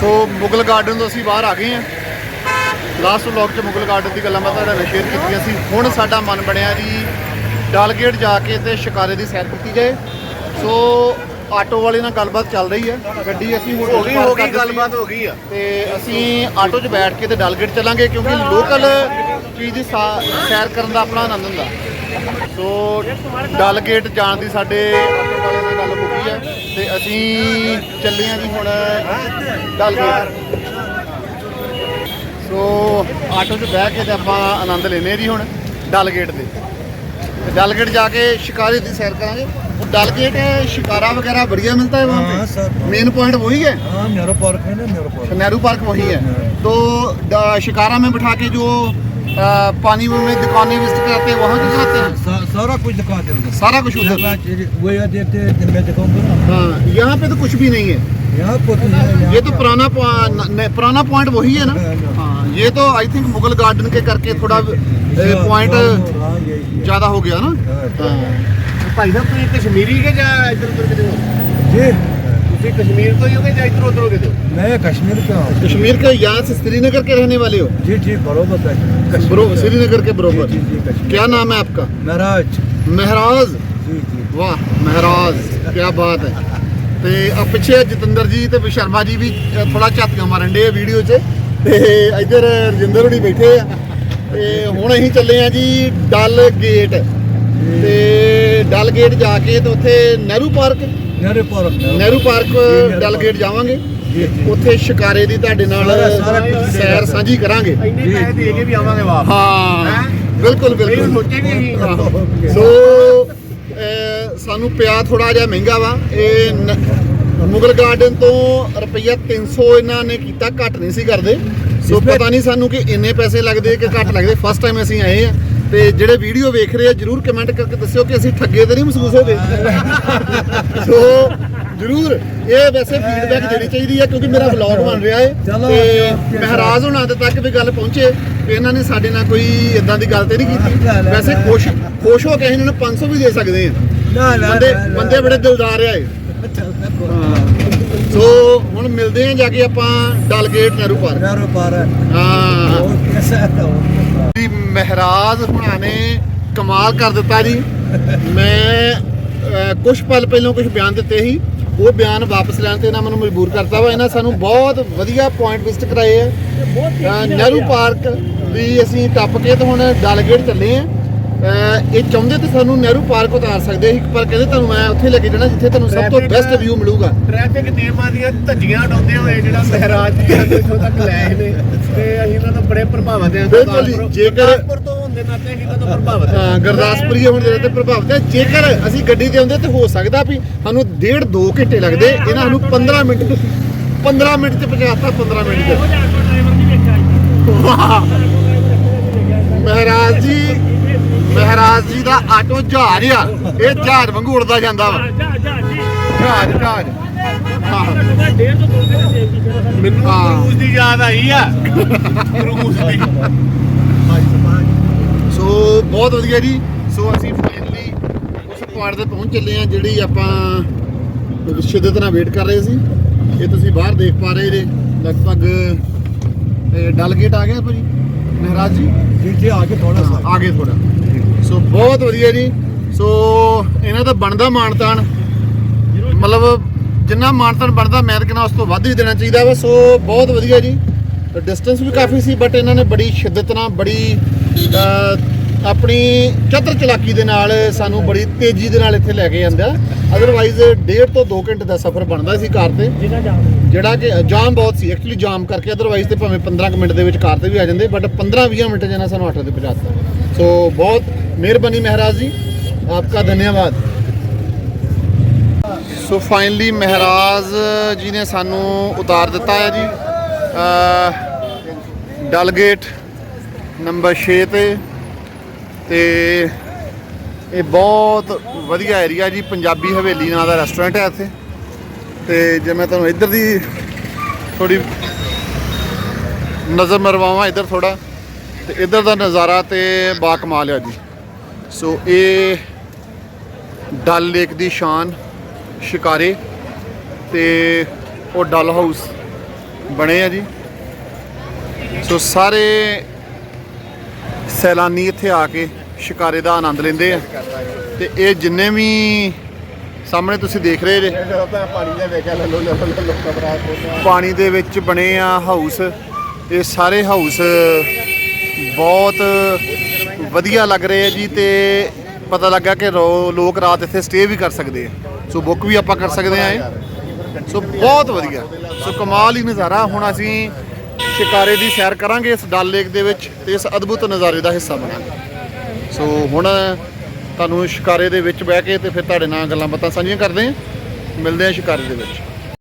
ਸੋ Mughal garden ਤੋਂ ਅਸੀਂ ਬਾਹਰ ਆ ਗਏ ਹਾਂ। ਲਾਸਟ ਵਲੌਗ 'ਚ ਮੁਗਲ ਗਾਰਡਨ ਦੀ ਗੱਲਾਂ ਮੈਂ ਤੁਹਾਡੇ ਨਾਲ ਸ਼ੇਅਰ ਕੀਤੀਆਂ ਸੀ। ਹੁਣ ਸਾਡਾ ਮਨ ਬਣਿਆ ਜੀ ਡਾਲਗੇਟ ਜਾ ਕੇ ਤੇ ਸ਼ਿਕਾਰੇ ਦੀ ਸੈਰ ਕੀਤੀ ਜਾਏ। ਸੋ ਆਟੋ ਵਾਲੇ ਨਾਲ ਗੱਲਬਾਤ ਚੱਲ ਰਹੀ ਹੈ। ਗੱਡੀ ਅਸੀਂ ਹੁਣ ਹੋ ਗਈ ਹੋ ਗਈ। ਗੱਲਬਾਤ ਹੋ ਗਈ ਆ। ਤੇ ਅਸੀਂ ਆਟੋ 'ਚ ਬੈਠ ਕੇ ਤੇ ਡਲਗੇਟ ਚੱਲਾਂਗੇ ਕਿਉਂਕਿ ਲੋਕਲ ਚੀਜ਼ ਦੀ ਸੈਰ ਕਰਨ ਦਾ ਆਪਣਾ ਆਨੰਦ ਹੁੰਦਾ। ਸੋ ਡਲਗੇਟ ਜਾਣ ਦੀ ਸਾਡੇ ਆਟੋ ਵਾਲੇ ਨਾਲ ਗੱਲ ਹੋ ਗਈ ਹੈ। ਤੇ ਅਸੀਂ ਚੱਲੇ ਹਾਂ ਜੀ ਹੁਣ ਡਲਗੇਟ ਸੋ ਆਟੋ 'ਚ ਬਹਿ ਕੇ ਤੇ ਆਪਾਂ ਆਨੰਦ ਲੈਨੇ ਜੀ ਹੁਣ ਡਲਗੇਟ ਦੇ ਤੇ ਡਲਗੇਟ ਜਾ ਕੇ ਸ਼ਿਕਾਰੇ ਦੀ ਸੈਰ ਕਰਾਂਗੇ ਉਹ ਡਲਗੇਟ ਸ਼ਿਕਾਰਾ ਵਗੈਰਾ बढ़िया मिलता है वहाँ हाँ, पे सर। मेन पॉइंट वही है हाँ नेहरू पार्क है ना नेहरू पार्क नेहरू पार्क वही है तो ड- शिकारा में बिठा के जो अ, पानी में दुकानें भी दिखाते हैं वहाँ दिखाते हैं सा, सारा कुछ दिखाते हैं सारा कुछ उधर वो यहाँ देखते हैं मैं दिखाऊंगा हाँ यहाँ पे तो कुछ भी नहीं है यहाँ कुछ नहीं है ये तो पुराना पुराना पॉइंट वही है ना हाँ ये तो आई थिंक मुगल गार्डन के करके थोड़ा पॉइंट ज़्यादा हो गया ना भाई साहब तुम कश्मीरी के जा इधर उधर जी तुम कश्मीर तो ही हो गए जा इधर उधर हो गए मैं कश्मीर का हूँ कश्मीर के यहाँ से श्रीनगर के रहने वाले हो जी जी बरोबर है कश्मीर ब्रो का। श्रीनगर के बरोबर जी जी कश्मीर क्या नाम है आपका महराज महराज जी जी ਵਾਹ ਮਹਾਰਾਜ ਕੀ ਬਾਤ ਹੈ ਤੇ ਆ ਪਿੱਛੇ ਜਤਿੰਦਰ ਜੀ ਤੇ ਸ਼ਰਮਾ ਜੀ ਵੀ ਥੋੜਾ ਝਾਤੀਆਂ ਮਾਰਨ ਦੇ ਵੀਡੀਓ 'ਚ ਤੇ ਇੱਧਰ ਰਜਿੰਦਰ ਹੁਣੀ ਬੈਠੇ ਆ ਤੇ ਹੁਣ ਅਸੀਂ ਚੱਲੇ ਆ ਜੀ ਡਲ ਗੇਟ ਤੇ ਡਲ ਗੇਟ ਜਾ ਕੇ ਤੇ ਉੱਥੇ Nehru park Nehru park Nehru park Dal gate ਜਾਵਾਂਗੇ जी जी ਉੱਥੇ ਸ਼ਿਕਾਰੇ ਦੀ ਤੁਹਾਡੇ ਨਾਲ ਸਾਰਾ- ਸਾਂਝੀ ਕਰਾਂਗੇ। ਇੰਨੇ ਜੀ, ਪੈਸੇ ਦੇ ਕੇ ਵੀ ਆਵਾਂਗੇ ਵਾਪਸ। ਹਾਂ ਹੈਂ? ਬਿਲਕੁਲ ਬਿਲਕੁਲ। ਸੋਚੇ ਅਸੀਂ। ਸੋ ਸਾਨੂੰ ਪਿਆ ਥੋੜਾ ਜਿਹਾ ਮਹਿੰਗਾ ਵਾ। ਇਹ ਮੁਗਲ ਗਾਰਡਨ ਤੋਂ ਰੁਪਈਆ 300 ਇਹਨਾਂ ਨੇ ਕੀਤਾ ਘੱਟ ਨਹੀਂ ਸੀ ਕਰਦੇ। ਸੋ ਪਤਾ ਨਹੀਂ ਸਾਨੂੰ ਕਿ ਇੰਨੇ ਪੈਸੇ ਲੱਗਦੇ ਕਿ ਘੱਟ ਲੱਗਦੇ। ਫਸਟ ਟਾਈਮ ਅਸੀਂ ਆਏ ਆ। ਤੇ ਜਿਹੜੇ ਵੀਡੀਓ ਵੇਖ ਰਹੇ ਆ ਜਰੂਰ ਕਮੈਂਟ ਕਰਕੇ ਦੱਸਿਓ ਕਿ ਅਸੀਂ ਠੱਗੇ ਤੇ ਨਹੀਂ ਮਹਿਸੂਸ ਹੋਦੇ। ਸੋ ਜ਼ਰੂਰ ਇਹ ਵੈਸੇ ਫੀਡਬੈਕ ਦੇਣੀ ਚਾਹੀਦੀ ਹੈ ਕਿਉਂਕਿ ਮੇਰਾ ਵਲੌਗ ਬਣ ਰਿਹਾ ਹੈ ਤੇ ਮਹਾਰਾਜ ਹੁਣਾਂ ਦੇ ਤੱਕ ਵੀ ਗੱਲ ਪਹੁੰਚੇ ਵੀ ਇਹਨਾਂ ਨੇ ਸਾਡੇ ਨਾਲ ਕੋਈ ਇਦਾਂ ਦੀ ਗੱਲ ਤੇ ਨਹੀਂ ਕੀਤੀ। ਵੈਸੇ ਖੁਸ਼ ਖੁਸ਼ ਹੋ ਕੇ ਇਹਨਾਂ ਨੂੰ 500 ਵੀ ਦੇ ਸਕਦੇ ਆ ਬੰਦੇ ਬੰਦੇ ਬੜੇ ਦਿਲਦਾਰ ਆ ਸੋ ਹੁਣ ਮਿਲਦੇ ਆ ਜਾ ਕੇ ਆਪਾਂ ਡਲਗੇਟ ਨਹਿਰੂ ਪਾਰਕ। ਨਹਿਰੂ ਪਾਰਕ। ਹਾਂ। ਜੀ ਮਹਾਰਾਜ ਹੁਣਾਂ ਨੇ ਕਮਾਲ ਕਰ ਦਿੱਤਾ ਜੀ। ਮੈਂ ਕੁਝ ਪਲ ਪਹਿਲਾਂ ਕੁਝ ਬਿਆਨ ਦਿੱਤੇ ਸੀ। ਉਹ ਬਿਆਨ ਵਾਪਸ ਲੈਣ ਤੇ ਇਹਨਾਂ ਮੈਨੂੰ ਮਜਬੂਰ ਕਰਤਾ ਵਾ। ਇਹਨਾਂ ਸਾਨੂੰ ਬਹੁਤ ਵਧੀਆ ਪੁਆਇੰਟ ਵਿਜ਼ਿਟ ਕਰਾਏ ਆ। ਨਹਿਰੂ ਪਾਰਕ ਵੀ ਅਸੀਂ ਟੱਪ ਕੇ ਤੇ ਹੁਣ ਡਲ ਗੇਟ ਚੱਲੇ ਆ। ਇਹ ਚਾਹੁੰਦੇ ਤੇ ਸਾਨੂੰ ਨਹਿਰੂ ਪਾਰਕ ਉਤਾਰ ਸਕਦੇ ਸੀ ਪਰ ਕਹਿੰਦੇ ਤੁਹਾਨੂੰ ਮੈਂ ਉੱਥੇ ਲੈ ਕੇ ਜਾਣਾ ਜਿੱਥੇ ਤੁਹਾਨੂੰ ਸਭ ਤੋਂ ਬੈਸਟ ਵਿਊ ਮਿਲੂਗਾ। ਟ੍ਰੈਫਿਕ ਨਿਯਮਾਂ ਦੀਆਂ ਧੱਜੀਆਂ ਉਡਾਉਂਦੇ ਹੋਏ ਜਿਹੜਾ ਮਹਾਰਾਜ ਜੀ ਇੱਥੋਂ ਤੱਕ ਲੈ ਆਏ ਨੇ ਤੇ ਅਸੀਂ ਇਹਨਾਂ ਤੋਂ ਬੜੇ ਪ੍ਰਭਾਵਿਤ ਹਾਂ ਬਿਲਕੁਲ ਜੇਕਰ- ਗੁਰਦਾਸਪੁਰ ਤੋਂ ਹੁੰਦੇ ਨਾਤੇ ਅਸੀਂ ਇਹਨਾਂ ਤੋਂ ਪ੍ਰਭਾਵਿਤ ਹਾਂ। ਹਾਂ ਗੁਰਦਾਸਪੁਰੀ ਹੁਣ ਜਿਹੜੇ ਤੇ ਪ੍ਰਭਾਵਿਤ ਹੈ ਜੇਕਰ ਅਸੀਂ ਗੱਡੀ ਤੇ ਆਉਂਦੇ ਤੇ ਹੋ ਸਕਦਾ ਵੀ ਸਾਨੂੰ ਡੇਢ 2 ਘੰਟੇ ਲੱਗਦੇ ਇਹਨਾਂ ਨੂੰ 15 ਮਿੰਟ 15 ਮਿੰਟ ਚ ਪਹੁੰਚਾਤਾ 15 ਮਿੰਟ ਚ ਵਾਹ। ਮਹਾਰਾਜ ਜੀ ਮਹਾਰਾਜ ਜੀ ਦਾ ਆਟੋ ਜਹਾਜ਼ ਆ। ਇਹ ਜਹਾਜ਼ ਵਾਂਗੂ ਉੜਦਾ ਜਾਂਦਾ ਵਾ। ਜਹਾਜ਼ ਜਹਾਜ਼ ਹਾਂ। ਮੈਨੂੰ। ਕਰੂਜ਼ ਦੀ ਯਾਦ ਆਈ ਆ। ਕਰੂਜ਼ ਦੀ। ਬਹੁਤ ਵਧੀਆ ਜੀ। ਸੋ ਅਸੀਂ ਫਾਈਨਲੀ ਉਸ ਪੁਆਇੰਟ ਤੇ ਪਹੁੰਚ ਚੱਲੇ ਆ ਜਿਹੜੀ ਆਪਾਂ ਸ਼ਿੱਦਤ ਨਾਲ ਵੇਟ ਕਰ ਰਹੇ ਸੀ। ਇਹ ਤੁਸੀਂ ਬਾਹਰ ਦੇਖ ਪਾ ਰਹੇ ਜੇ। ਲਗਭਗ ਡਲ ਗੇਟ ਆ ਗਿਆ ਭਾਜੀ। ਮਹਾਰਾਜ ਜੀ? ਜੀ ਜੀ ਕੇ ਥੋੜਾ ਸਾ ਆਗੇ ਥੋੜਾ ਸੋ ਬਹੁਤ ਵਧੀਆ ਜੀ। ਸੋ ਇਹਨਾਂ ਦਾ ਬਣਦਾ ਮਾਨਤਾਨ। ਮਤਲਬ ਜਿੰਨਾ ਮਾਨਤਾਨ ਬਣਦਾ ਮੈਂ ਤਾਂ ਉਸ ਤੋਂ ਵੱਧ ਹੀ ਦੇਣਾ ਚਾਹੀਦਾ ਵਾ। ਸੋ ਬਹੁਤ ਵਧੀਆ ਜੀ। Distance we coffee C but ਇਹਨਾਂ ਨੇ ਬੜੀ ਸ਼ਿੱਦਤ ਨਾਲ ਬੜੀ ਆਪਣੀ ਚਤਰ ਚਲਾਕੀ ਦੇ ਨਾਲ ਸਾਨੂੰ ਬੜੀ ਤੇਜ਼ੀ ਦੇ ਨਾਲ ਇੱਥੇ ਲੈ ਕੇ ਜਾਂਦਾ ਅਦਰਵਾਈਜ਼ ਡੇਢ ਤੋਂ 2 ਘੰਟੇ ਦਾ ਸਫ਼ਰ ਬਣਦਾ ਸੀ ਕਾਰ ਤੇ। ਜਿਹੜਾ ਕਿ ਜਾਮ ਬਹੁਤ ਸੀ। ਐਕਚੁਅਲੀ ਜਾਮ ਕਰਕੇ ਅਦਰਵਾਈਜ਼ ਤੇ ਭਾਵੇਂ 15 ਕੁ ਮਿੰਟ ਦੇ ਵਿੱਚ ਕਾਰ ਤੇ ਵੀ ਆ ਜਾਂਦੇ ਬਟ 15-20 ਮਿੰਟ ਜਨਾ ਸਾਨੂੰ ਆਟੋ ਤੇ ਪਹੁੰਚਾਤਾ ਸੋ ਬਹੁਤ ਮਿਹਰਬਾਨੀ ਮਹਾਰਾਜ ਜੀ। ਆਪਕਾ ਧੰਨਵਾਦ। ਸੋ ਫਾਈਨਲੀ ਮਹਾਰਾਜ ਜੀ ਨੇ ਸਾਨੂੰ ਉਤਾਰ ਦਿੱਤਾ ਹੈ ਜੀ। ਅ ਡਲ ਗੇਟ ਨੰਬਰ 6 ਤੇ। ਤੇ ਇਹ ਬਹੁਤ ਵਧੀਆ ਏਰੀਆ ਜੀ, ਪੰਜਾਬੀ ਹਵੇਲੀ ਨਾਂ ਦਾ ਰੈਸਟੋਰੈਂਟ ਹੈ ਇੱਥੇ। ਤੇ ਜੇ ਮੈਂ ਤੁਹਾਨੂੰ ਇੱਧਰ ਦੀ ਥੋੜੀ ਨਜ਼ਰ ਮਰਵਾਵਾਂ ਇੱਧਰ ਥੋੜਾ ਤੇ ਇੱਧਰ ਦਾ ਨਜ਼ਾਰਾ ਤੇ ਬਾ ਕਮਾਲ ਆ ਜੀ। ਸੋ ਇਹ ਡਲ ਲੇਕ ਦੀ ਸ਼ਾਨ, ਸ਼ਿਕਾਰੇ, ਤੇ ਉਹ ਡਲ ਹਾਊਸ ਬਣੇ ਆ ਜੀ। ਸੋ ਸਾਰੇ ਸੈਲਾਨੀ ਇੱਥੇ ਆ ਕੇ ਸ਼ਿਕਾਰੇ ਦਾ ਆਨੰਦ ਲੈਂਦੇ ਆ। ਤੇ ਇਹ ਜਿੰਨੇ ਵੀ ਸਾਹਮਣੇ ਤੁਸੀਂ ਦੇਖ ਰਹੇ ਜੇ, ਪਾਣੀ ਦੇ ਵਿੱਚ ਬਣੇ ਆ ਹਾਊਸ ਇਹ ਸਾਰੇ ਹਾਊਸ ਬਹੁਤ ਵਧੀਆ ਲੱਗ ਰਹੇ ਆ ਜੀ ਤੇ ਪਤਾ ਲੱਗਾ ਕਿ ਰੋ- ਲੋਕ ਰਾਤ ਇੱਥੇ ਸਟੇ ਵੀ ਕਰ ਸਕਦੇ ਆ। ਸੋ ਬੁੱਕ ਵੀ ਆਪਾਂ ਕਰ ਸਕਦੇ ਆ ਇਹ। ਸੋ ਬਹੁਤ ਵਧੀਆ। ਸੋ ਕਮਾਲ ਹੀ ਨਜ਼ਾਰਾ। ਹੁਣ ਅਸੀਂ ਸ਼ਿਕਾਰੇ ਦੀ ਸੈਰ ਕਰਾਂਗੇ ਇਸ ਡਲ ਲੇਕ ਦੇ ਵਿੱਚ ਤੇ ਇਸ ਅਦਭੁਤ ਨਜ਼ਾਰੇ ਦਾ ਹਿੱਸਾ ਬਣਾਂਗੇ। ਸੋ ਹੁਣ ਤੁਹਾਨੂੰ ਸ਼ਿਕਾਰੇ ਦੇ ਵਿੱਚ ਬਹਿ ਕੇ ਤੇ ਫਿਰ ਤੁਹਾਡੇ ਨਾਲ ਗੱਲਾਂ ਬਾਤਾਂ ਸਾਂਝੀਆਂ ਕਰਦੇ ਹਾਂ। ਮਿਲਦੇ ਹਾਂ ਸ਼ਿਕਾਰੇ ਦੇ ਵਿੱਚ।